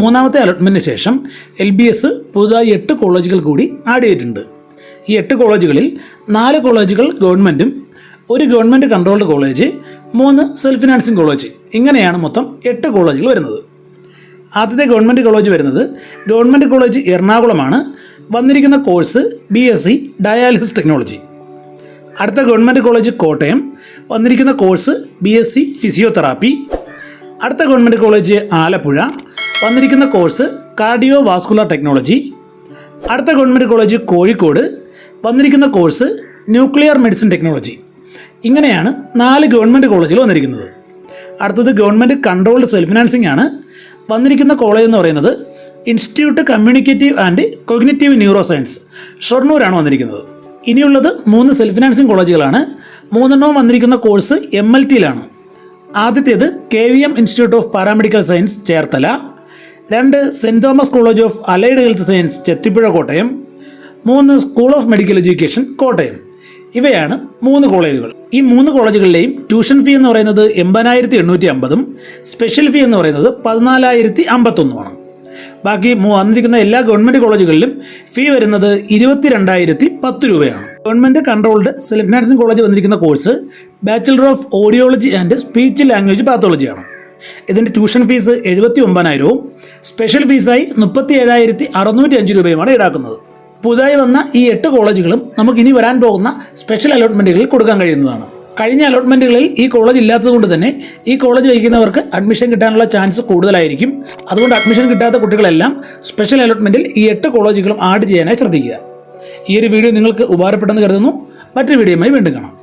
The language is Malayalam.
മൂന്നാമത്തെ അലോട്ട്മെന്റിന് ശേഷം എൽ ബി എസ് പുതുതായി എട്ട് കോളേജുകൾ കൂടി ആഡ് ചെയ്തിട്ടുണ്ട്. ഈ എട്ട് കോളേജുകളിൽ നാല് കോളേജുകൾ ഗവൺമെന്റും ഒരു ഗവൺമെന്റ് കൺട്രോൾഡ് കോളേജ് മൂന്ന് സെൽഫ് ഫിനാൻസിങ് കോളേജ് ഇങ്ങനെയാണ് മൊത്തം എട്ട് കോളേജുകൾ വരുന്നത്. ആദ്യത്തെ ഗവൺമെന്റ് കോളേജ് വരുന്നത് ഗവൺമെന്റ് കോളേജ് എറണാകുളമാണ്. വന്നിരിക്കുന്ന course B S C dialysis technology അടുത്ത ഗവൺമെന്റ് കോളേജ് കോട്ടയം. വന്നിരിക്കുന്ന course B S C physiotherapy അടുത്ത ഗവൺമെന്റ് കോളേജ് ആലപ്പുഴ. വന്നിരിക്കുന്ന കോഴ്സ് കാർഡിയോ വാസ്കുലർ ടെക്നോളജി. അടുത്ത ഗവൺമെന്റ് കോളേജ് കോഴിക്കോട്. വന്നിരിക്കുന്ന കോഴ്സ് ന്യൂക്ലിയർ മെഡിസിൻ ടെക്നോളജി. ഇങ്ങനെയാണ് നാല് ഗവൺമെന്റ് കോളേജിൽ വന്നിരിക്കുന്നത്. അടുത്തത് ഗവൺമെന്റ് കൺട്രോൾഡ് സെൽഫ് ഫിനാൻസിംഗ് ആണ്. വന്നിരിക്കുന്ന കോളേജ് എന്ന് പറയുന്നത് institute communicative and cognitive neuro science ഷൊർണൂരാണ് വന്നിരിക്കുന്നത്. ഇനിയുള്ളത് മൂന്ന് സെൽഫ് ഫിനാൻസിംഗ് കോളേജുകളാണ്. മൂന്നെണ്ണവും വന്നിരിക്കുന്ന കോഴ്സ് എം എൽ ടിയിലാണ്. ആദ്യത്തേത് K V M institute of paramedical science Cherthala. രണ്ട് saint Thomas college of allied health science Chethipuzha Kottayam. മൂന്ന് school of medical education Kottayam. ഇവയാണ് മൂന്ന് കോളേജുകൾ. ഈ മൂന്ന് കോളേജുകളിലെയും ട്യൂഷൻ ഫീ എന്ന് പറയുന്നത് എൺപതിനായിരത്തി എണ്ണൂറ്റി അമ്പതും സ്പെഷ്യൽ ഫീ എന്ന് പറയുന്നത് പതിനാലായിരത്തി അമ്പത്തൊന്നുമാണ് ബാക്കി വന്നിരിക്കുന്ന എല്ലാ ഗവൺമെന്റ് കോളേജുകളിലും ഫീ വരുന്നത് ഇരുപത്തി രണ്ടായിരത്തി പത്ത് രൂപയാണ്. Government controlled self nursing college വന്നിരിക്കുന്ന course bachelor of audiology and speech language പാത്തോളജിയാണ്. ഇതിന്റെ ട്യൂഷൻ ഫീസ് എഴുപത്തി ഒമ്പതിനായിരവും സ്പെഷ്യൽ ഫീസായി മുപ്പത്തി ഏഴായിരത്തി അറുന്നൂറ്റി അഞ്ച് രൂപയുമാണ് ഈടാക്കുന്നത്. പുതുതായി വന്ന ഈ എട്ട് കോളേജുകളും നമുക്ക് ഇനി വരാൻ പോകുന്ന സ്പെഷ്യൽ അലോട്ട്മെന്റുകളിൽ കൊടുക്കാൻ കഴിയുന്നതാണ്. കഴിഞ്ഞ അലോട്ട്മെന്റുകളിൽ ഈ കോളേജ് ഇല്ലാത്തതുകൊണ്ട് തന്നെ ഈ കോളേജ് വഹിക്കുന്നവർക്ക് അഡ്മിഷൻ കിട്ടാനുള്ള ചാൻസ് കൂടുതലായിരിക്കും. അതുകൊണ്ട് അഡ്മിഷൻ കിട്ടാത്ത കുട്ടികളെല്ലാം സ്പെഷ്യൽ അലോട്ട്മെന്റിൽ ഈ എട്ട് കോളേജുകളും ആഡ് ചെയ്യാനായി ശ്രദ്ധിക്കുക. ഈ ഒരു വീഡിയോ നിങ്ങൾക്ക് ഉപകാരപ്പെട്ടെന്ന് കരുതുന്നു. മറ്റൊരു വീഡിയോയുമായി വീണ്ടും കാണാം.